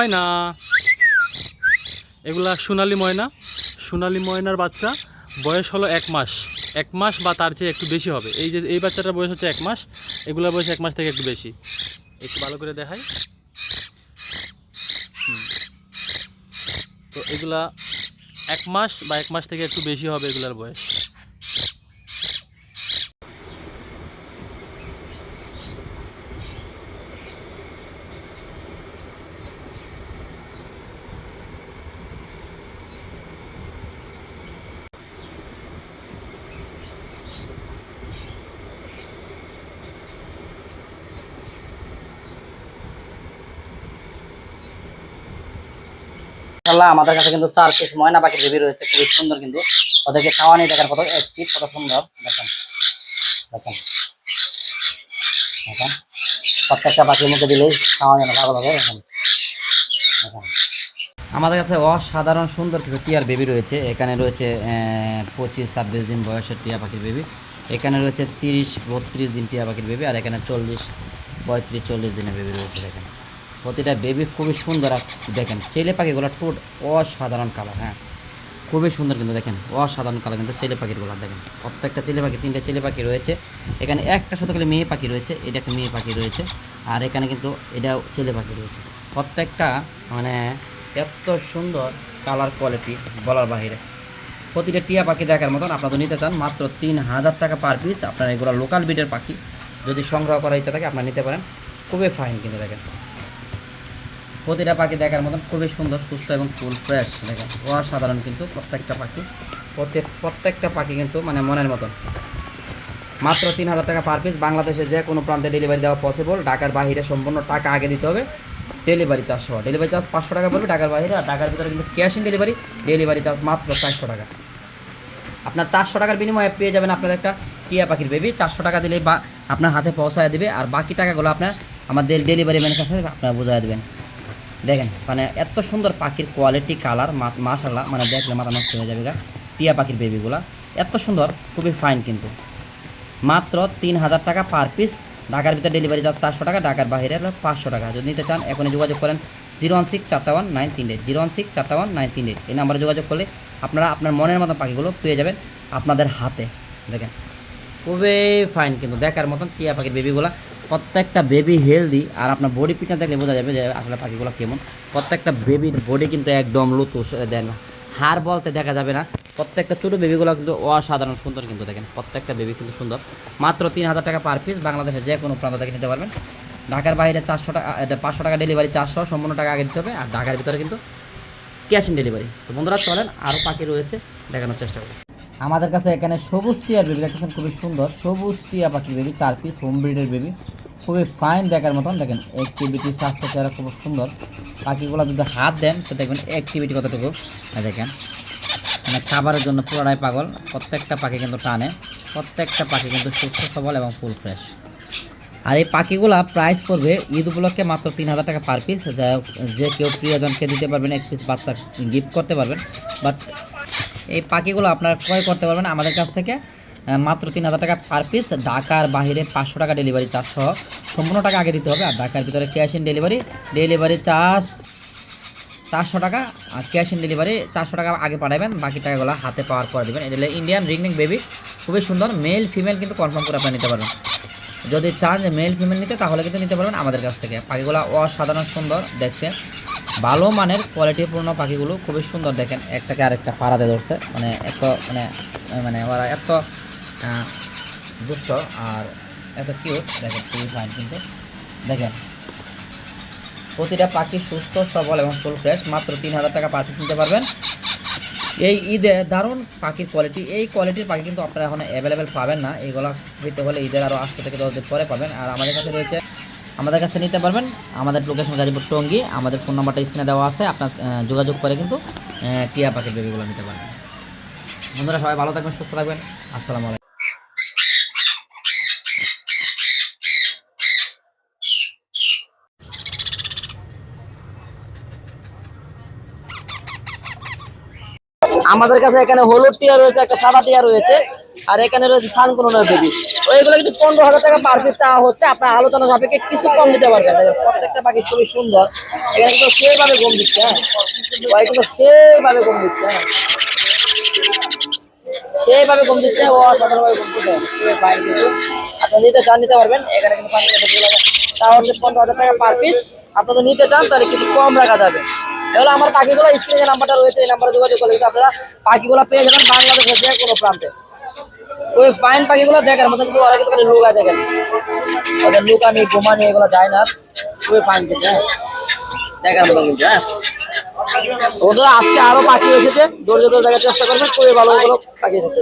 ময়না। এগুলা সোনালি ময়না। সোনালি ময়নার বাচ্চা বয়স হলো এক মাস। এক মাস বা তার চেয়ে একটু বেশি হবে। এই যে, এই বাচ্চাটার বয়স হচ্ছে এক মাস। এগুলোর বয়স এক মাস থেকে একটু বেশি। একটু ভালো করে দেখাই। তো এগুলা এক মাস বা এক মাস থেকে একটু বেশি হবে এগুলার বয়স। ইনশাল্লাহ আমাদের কাছে কিন্তু চার পিস ময়না পাখির বেবি রয়েছে, খুবই সুন্দর কিন্তু। ওদেরকে খাওয়ানি দেখার কত একটি কত সুন্দর দেখেন দেখেন দেখেন। প্রত্যেকটা পাখির মুখে দিলেই খাওয়া পাগল হবে দেখেন। দেখেন। আমাদের কাছে অসাধারণ সুন্দর কিছু টিয়ার বেবি রয়েছে। এখানে রয়েছে পঁচিশ, ছাব্বিশ দিন বয়সের টিয়া পাখির বেবি এখানে রয়েছে তিরিশ, বত্রিশ দিন টিয়া পাখির বেবি আর এখানে চল্লিশ, পঁয়ত্রিশ, চল্লিশ দিনের বেবি রয়েছে, দেখেন। প্রতিটা বেবি খুবই সুন্দর দেখেন, ছেলে পাখিগুলো টোট অসাধারণ কালার হ্যাঁ। খুবই সুন্দর কিন্তু দেখেন, অসাধারণ কালার কিন্তু ছেলে পাখিগুলো, দেখেন। প্রত্যেকটা ছেলে পাখি, তিনটা ছেলে পাখি রয়েছে। এখানে একটা শুধু মেয়ে পাখি রয়েছে, এটা একটা মেয়ে পাখি রয়েছে। আর এখানে কিন্তু এটাও ছেলে পাখি রয়েছে। প্রত্যেকটা মানে এত সুন্দর কালার কোয়ালিটি বলার বাহিরে। প্রতিটা টিয়া পাখি দেখার মতন আপনারা তো নিতে চান মাত্র তিন হাজার টাকা পার পিস আপনার এগুলো লোকাল বিডের পাখি যদি সংগ্রহ করা ইচ্ছা থাকে, আপনারা নিতে পারেন। খুবই ফাইন কিন্তু দেখেন। প্রতিটা পাখি দেখার মতন খুবই সুন্দর, সুস্থ এবং ফুল ফ্রেশ দেখেন, অসাধারণ কিন্তু প্রত্যেকটা পাখি। প্রত্যেক, প্রত্যেকটা পাখি কিন্তু মানে মনের মতন। মাত্র তিন হাজার টাকা পার পিস বাংলাদেশে যে কোনো প্রান্তে ডেলিভারি দেওয়া পসিবল ঢাকার বাহিরে সম্পূর্ণ টাকা আগে দিতে হবে। ডেলিভারি চার্জ সহ। ডেলিভারি চার্জ পাঁচশো টাকা পড়বে ঢাকার বাইরে আর ঢাকার ভিতরে কিন্তু cash in delivery delivery charge মাত্র চারশো টাকা। আপনার চারশো টাকার বিনিময়ে পেয়ে যাবেন আপনার একটা টিয়া পাখির বেবি চারশো টাকা দিলেই বা আপনার হাতে পৌঁছায় দেবে। আর বাকি টাকাগুলো আপনার আমাদের ডেলিভারি ম্যানের কাছে আপনারা বুঝাই দেবেন। দেখেন মানে এত সুন্দর পাখির কোয়ালিটি কালার মাশাল্লাহ মানে দেখলে মাথা নষ্ট হয়ে যাবে গা, টিয়া পাখির বেবিগুলা এত সুন্দর, খুবই ফাইন কিন্তু। মাত্র তিন হাজার টাকা পার পিস ঢাকার ভিতরে ডেলিভারি চার্জ চারশো টাকা, ঢাকার বাইরে পাঁচশো টাকা। যদি নিতে চান, এখনই যোগাযোগ করেন জিরো ওয়ান সিক্স চারটা ওয়ান নাইন তিন এইট, জিরো ওয়ান সিক্স চারটা ওয়ান নাইন তিন এইট। এই নাম্বারে যোগাযোগ করলে আপনারা আপনার মনের মতো পাখিগুলো পেয়ে যাবেন আপনাদের হাতে। দেখেন, খুবই ফাইন কিন্তু, দেখার মতন টিয়া পাখির বেবিগুলা প্রত্যেকটা বেবি হেলদি আর আপনার বডি পিকটা দেখলে বোঝা যাবে যে আসলে পাখিগুলো কেমন। প্রত্যেকটা বেবির বডি কিন্তু একদম লুতুস দেন হার বলতে দেখা যাবে না। প্রত্যেকটা ছোটো বেবিগুলো কিন্তু অসাধারণ সুন্দর কিন্তু, দেখেন, প্রত্যেকটা বেবি কিন্তু সুন্দর। মাত্র তিন হাজার টাকা পার পিস বাংলাদেশে যে কোনো প্রান্ত থেকে নিতে পারবেন। ঢাকার বাইরে চারশো টাকা পাঁচশো টাকা ডেলিভারি চারশো সম্পূর্ণ টাকা আগে দিতে হবে, আর ঢাকার ভিতরে কিন্তু ক্যাশ ইন ডেলিভারি তো বন্ধুরা, চলেন আরও পাখি রয়েছে, দেখানোর চেষ্টা করি। আমাদের কাছে এখানে সবুজ টিয়ার বেবি দেখতেছেন, খুবই সুন্দর। সবুজ টিয়া পাখির বেবি চার পিস হোম ব্রিডের বেবি খুবই ফাইন দেখার মতন। দেখেন অ্যাক্টিভিটি স্বাস্থ্য, চেহারা খুব সুন্দর। পাখিগুলো যদি হাত দেন, তো দেখবেন অ্যাক্টিভিটি কতটুকু। দেখেন মানে খাবারের জন্য পুরোটাই পাগল। প্রত্যেকটা পাখি কিন্তু টানে। প্রত্যেকটা পাখি কিন্তু সুস্থ, সবল এবং ফুল ফ্রেশ আর এই পাখিগুলা প্রাইস পড়বে ঈদ উপলক্ষে মাত্র তিন হাজার টাকা পার পিস যা যে কেউ প্রিয়জনকে দিতে পারবেন, এক পিস বাচ্চা গিফট করতে পারবেন। বাট এই পাখিগুলো আপনারা ক্রয় করতে পারবেন আমাদের কাছ থেকে। মাত্র তিন হাজার টাকা পার পিস ঢাকার বাইরে পাঁচশো টাকা ডেলিভারি চার্জ সহ সম্পূর্ণ টাকা আগে দিতে হবে। আর ঢাকার ভিতরে cash in delivery delivery charge চারশো টাকা। আর ক্যাশ ইন ডেলিভারি চারশো টাকা আগে পাঠাবেন। বাকি টাকাগুলো হাতে পাওয়ার পরে দেবেন। এটা ইন্ডিয়ান রিংনিং বেবি খুবই সুন্দর। মেল ফিমেল কিন্তু কনফার্ম করে আপনি নিতে পারবেন। যদি চান যে মেল ফিমেল নিতে, তাহলে কিন্তু নিতে পারবেন আমাদের কাছ থেকে। পাখিগুলো অসাধারণ সুন্দর, দেখতে ভালো মানের কোয়ালিটিপূর্ণ পাখিগুলো। খুবই সুন্দর দেখেন। একটাকে আরেকটা পাড়াতে ধরছে। মানে এত মানে মানে ওরা এত দুষ্ট আর এত কিউট দেখেন, খুবই ফাইন কিন্তু। দেখেন, প্রতিটা পাখি সুস্থ, সবল এবং ফুল ফ্রেশ মাত্র তিন হাজার টাকা পাখি পিস নিতে পারবেন। এই ঈদে দারুণ পাখির কোয়ালিটি এই কোয়ালিটির পাখি কিন্তু আপনারা এখন অ্যাভেলেবেল পাবেন না। এইগুলো পেতে হলে ঈদের আরও আটশো থেকে দশ দিন পরে পাবেন। আর আমাদের কাছে রয়েছে, আমাদের কাছে নিতে পারবেন আমাদের লোকেশন গাজীপুর টঙ্গি। আমাদের ফোন নাম্বারটা স্ক্রিনে দেওয়া আছে। আপনার যোগাযোগ করে কিন্তু টিয়া পাখির বেবিগুলো নিতে পারবেন। বন্ধুরা, সবাই ভালো থাকবেন, সুস্থ থাকবেন। আসসালামু আলাইকুম। আমাদের কাছে এখানে হলুদ টিয়া রয়েছে, একটা সাদা টিয়া রয়েছে, আর এখানে রয়েছে সানকুনের বেবি। ওইগুলো কিন্তু পনেরো হাজার টাকা পার পিস চাওয়া হচ্ছে। আপনার আলোচনা সাপেক্ষে কিছু কম দিতে পারবেন। প্রত্যেকটা পাখি খুবই সুন্দর। এখানে কিন্তু সেইভাবে গম দিচ্ছে হ্যাঁ? ওই কিন্তু সেইভাবে গম দিচ্ছে হ্যাঁ? সেইভাবে গম দিচ্ছে, ও অসাধারণভাবে গম আপনি নিতে চান, নিতে পারবেন। এখানে কিন্তু পনেরো হাজার টাকা পার পিস আপনাদের নিতে চান, তাহলে কিছু কম রাখা যাবে। এগুলো আমার পাখিগুলো স্ক্রিনে নাম্বারটা রয়েছে, এই নাম্বারে যোগাযোগ করলে আপনারা পাখিগুলো পেয়ে যাবেন বাংলাদেশের যে কোনো প্রান্তে। ওই ফাইন পাখিগুলো দেখেন মতো কিন্তু ওরা কিন্তু লুকা দেখেন। ওদের লুকানি গোমানি এগুলো যায় না। খুবই ফাইন কিন্তু হ্যাঁ। দেখার মতো কিন্তু হ্যাঁ। ওদের আজকে আরও পাখি এসেছে। ধৈর্য ধরে দেখার চেষ্টা করবেন। খুবই ভালো ভালো পাখি এসেছে।